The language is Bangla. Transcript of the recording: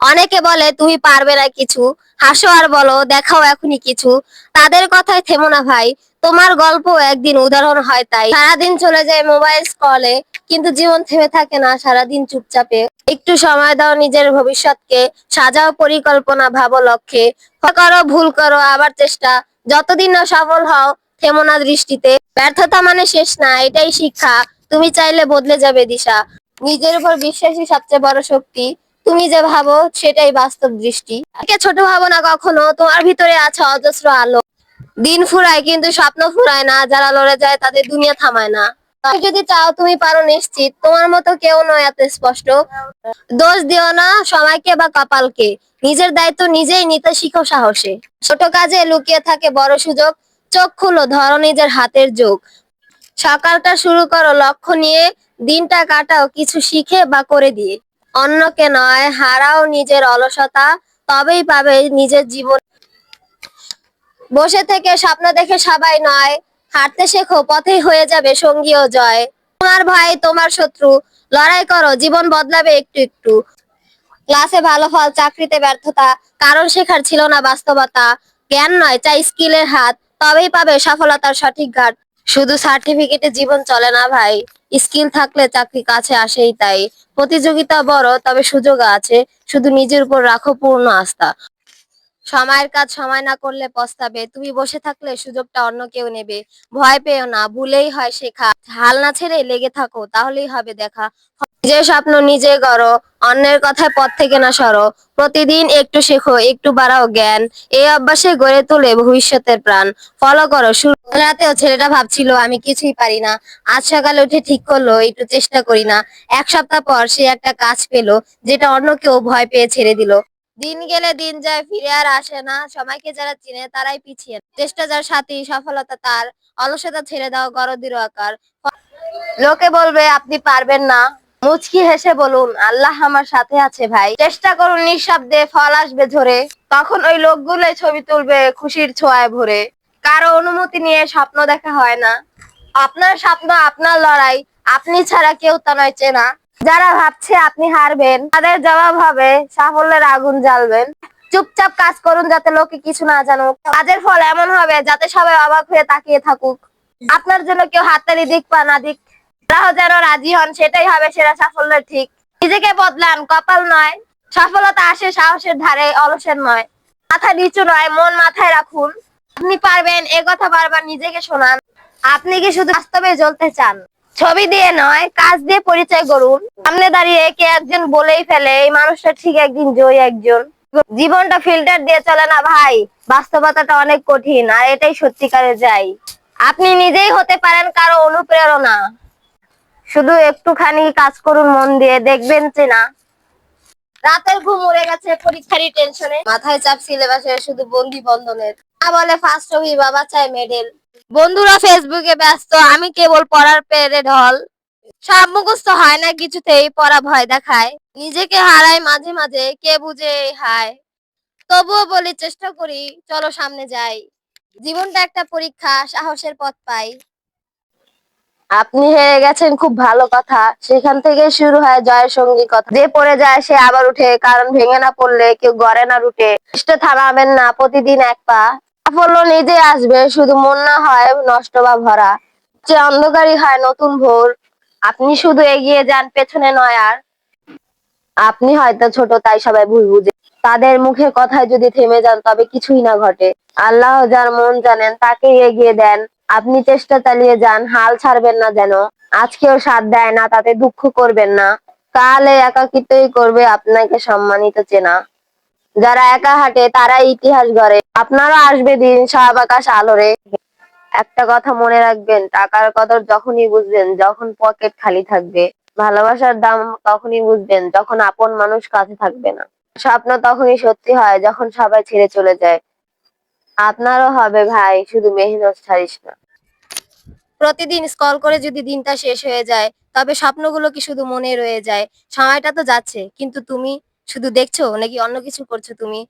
অনেকে বলে, তুমি পারবে না কিছু। হাসো আর বলো, দেখাও এখনই কিছু। তাদের কথায় থেমো না ভাই। তোমার গল্প একদিন উদাহরণ হয় তাই। সারাদিন চলে যায় মোবাইল স্ক্রলে, কিন্তু জীবন থেমে থাকে না, সারাদিন চুপচাপে। একটু সময় দাও নিজের ভবিষ্যৎকে, সাজাও পরিকল্পনা, ভাবো লক্ষ্যে। করো, ভুল করো, আবার চেষ্টা। যতদিন না সফল হও, থেমো না দৃষ্টিতে। ব্যর্থতা মানে শেষ না, এটাই শিক্ষা। তুমি চাইলে বদলে যাবে দিশা। নিজের উপর বিশ্বাসই সবচেয়ে বড় শক্তি। তুমি যে ভাবো সেটাই বাস্তব দৃষ্টি। ছোট ভাবো না কখনো, তোমার ভিতরে আছে অজস্র আলো। দিন ফুরায় কিন্তু স্বপ্ন ফুরায় না, যারা লড়ে যায় তাদের দুনিয়া থামায় না। যদি চাও তুমি পারো নিশ্চিত, তোমার মতো কেউ নয় এত স্পষ্ট। দোষ দিও না সময়কে বা কপালকে, নিজের দায়িত্ব নিজেই নিতে শিখো সাহসে। ছোট কাজে লুকিয়ে থাকে বড় সুযোগ, চোখ খুলো, ধরো নিজের হাতের যোগ। সকালটা শুরু করো লক্ষ্য নিয়ে, দিনটা কাটাও কিছু শিখে বা করে দিয়ে। অন্যকে নয়, হারাও নিজের অলসতা, তবেই পাবে নিজের জীবন। বসে থেকে স্বপ্ন দেখে সবাই নয় হাঁটতে শেখো, পথেই হয়ে যাবে সঙ্গী ও জয়। তোমার ভাই, তোমার শত্রু, লড়াই করো, জীবন বদলাবে একটু একটু। ক্লাসে ভালো ফল, চাকরিতে ব্যর্থতা, কারণ শেখার ছিল না বাস্তবতা। জ্ঞান নয়, চাই স্কিলের হাত, তবেই পাবে সফলতার সঠিক ঘাট। শুধু সার্টিফিকেটে জীবন চলে না ভাই। স্কিল থাকলে চাকরি কাছে আসেই তাই। প্রতিযোগিতা বড়, তবে সুযোগ আছে। শুধু নিজের উপর রাখো পূর্ণ আস্থা। সময়ের কাজ সময় না করলে পস্তাবে। তুমি বসে থাকলে সুযোগটা অন্য কেউ নেবে। ভয় পেও না, ভুলেই হয় শেখা। হাল না ছেড়ে লেগে থাকো, তাহলেই হবে দেখা। নিজের স্বপ্ন নিজে গড়ো, অন্যের কথায় পথ থেকে না সরো। প্রতিদিন একটু শেখো, একটু বাড়াও জ্ঞান। এই অভ্যাসে গড়ে তোলে ভবিষ্যতের প্রাণ। ফলো করো রাতেও ছেলেটা ভাবছিল, আমি কিছুই পারি না। আজ সকালে উঠে ঠিক করল, একটু চেষ্টা করি না। এক সপ্তাহ পর সে একটা কাজ পেল, যেটা অন্য কেউ ভয় পেয়ে ছেড়ে দিল। দিন গেলে দিন যায়, ফিরে আর আসে না। সময়কে যারা চিনে, তারাই পিছিয়ে চেষ্টা যার সাথী, সফলতা তার। অলসতা ছেড়ে দাও, গরদির আকার লোকে বলবে, আপনি পারবেন না। মুচকি হেসে বলুন, আল্লাহ আমার সাথে আছে ভাই। চেষ্টা করুন নিঃশব্দে ফল আসবে ঝরে। তখন ওই লোকগুলোই ছবি তুলবে খুশির ছোঁয়ায় ভরে। কারও অনুমতি নিয়ে স্বপ্ন দেখা হয় না। আপনার স্বপ্ন, আপনার লড়াই, আপনি ছাড়া কেউ তা নয় চেনা। যারা ভাবছে আপনি হারবেন, তাদের জবাব হবে, সাফল্যের আগুন জ্বালবেন। চুপচাপ কাজ করুন যাতে লোকে কিছু না জানুক। কাজের ফল এমন হবে যাতে সবাই অবাক হয়ে তাকিয়ে থাকুক। আপনার জন্য কেউ হাততালি দিক পা না দিক আল্লাহ যেন রাজি হন, সেটাই হবে সেরা সাফল্যের ঠিক। নিজেকে বদলান, কপাল নয়। সফলতা আসে সাহসের ধারে, অলসের নয়। মাথা নিচু নয়, মন মাথায় রাখুন। আপনি পারবেন, এ কথা বারবার নিজেকে শোনান। আপনি কি শুধু বাস্তবে জ্বলতে চান? ছবি দিয়ে নয়, কাজ দিয়ে পরিচয় করুন সামনে দাঁড়িয়ে কে একজন বলেই ফেলে, এই মানুষটা ঠিক একদিন জয়ী একজন। জীবনটা ফিল্টার দিয়ে চলে না ভাই, বাস্তবতাটা অনেক কঠিন, আর এটাই সত্যিকারে যাই। আপনি নিজেই হতে পারেন কারও অনুপ্রেরণা। শুধু একটুখানি কাজ করুন, মন দিয়ে দেখবেন যে না। রাতের ঘুম উড়ে গেছে পরীক্ষারই টেনশনে। মাথায় চাপ সিলেবাসে, শুধু বন্দি বন্ধনের। না বলে, ফার্স্ট হবি, বাবা চায় মেডেল বন্ধুরা ফেসবুকে ব্যস্ত, আমি কেবল পড়ার পেরে ঢল। সব মুখস্থ হয় না, কিছুতেই পড়া ভয় দেখায়। নিজেকে হারাই মাঝে মাঝে কে বুঝে হায়? তবুও বলি, চেষ্টা করি, চলো সামনে যাই। জীবনটা একটা পরীক্ষা, সাহসের পথ পাই। আপনি হেরে গেছেন, খুব ভালো কথা। সেখান থেকে শুরু হয় জয়ের সঙ্গী কথা। যে পড়ে যায় সে আবার উঠে, কারণ ভেঙে না পড়লে কেউ গড়ে না রুটে। থামাবেন না, প্রতিদিন এক পা। সাফল্য নিজে আসবে, শুধু মন না হয় নষ্ট বা ভরা। যে অন্ধকারই হয় নতুন ভোর। আপনি শুধু এগিয়ে যান, পেছনে নয় আর। আপনি হয়তো ছোট, তাই সবাই ভুল বুঝে। তাদের মুখে কথায় যদি থেমে যান, তবে কিছুই না ঘটে। আল্লাহ যার মন জানেন, তাকেই এগিয়ে দেন। আপনি চেষ্টা চালিয়ে যান, হাল ছাড়বেন না যেন। আজকেও সাথ দেয় না, তাতে দুঃখ করবেন না। কালে একাকিত্বই করবে আপনাকে সম্মানিত চেনা। যারা একা হাঁটে, তারাই ইতিহাস গড়ে। আপনারও আসবে দিন সব আকাশ আলোরে। একটা কথা মনে রাখবেন, টাকার কদর যখনই বুঝবেন, যখন পকেট খালি থাকবে। ভালোবাসার দাম তখনই বুঝবেন, যখন আপন মানুষ কাছে থাকবে না। স্বপ্ন তখনই সত্যি হয়, যখন সবাই ছেড়ে চলে যায়। আপনারও হবে ভাই, শুধু মেহনত ছাড়িস না। প্রতিদিন স্কল করে যদি দিনটা শেষ হয়ে যায়, তবে স্বপ্নগুলো কি শুধু মনে রয়ে যায়? সময়টা তো যাচ্ছে, কিন্তু তুমি শুধু দেখছ নাকি অন্য কিছু করছ তুমি?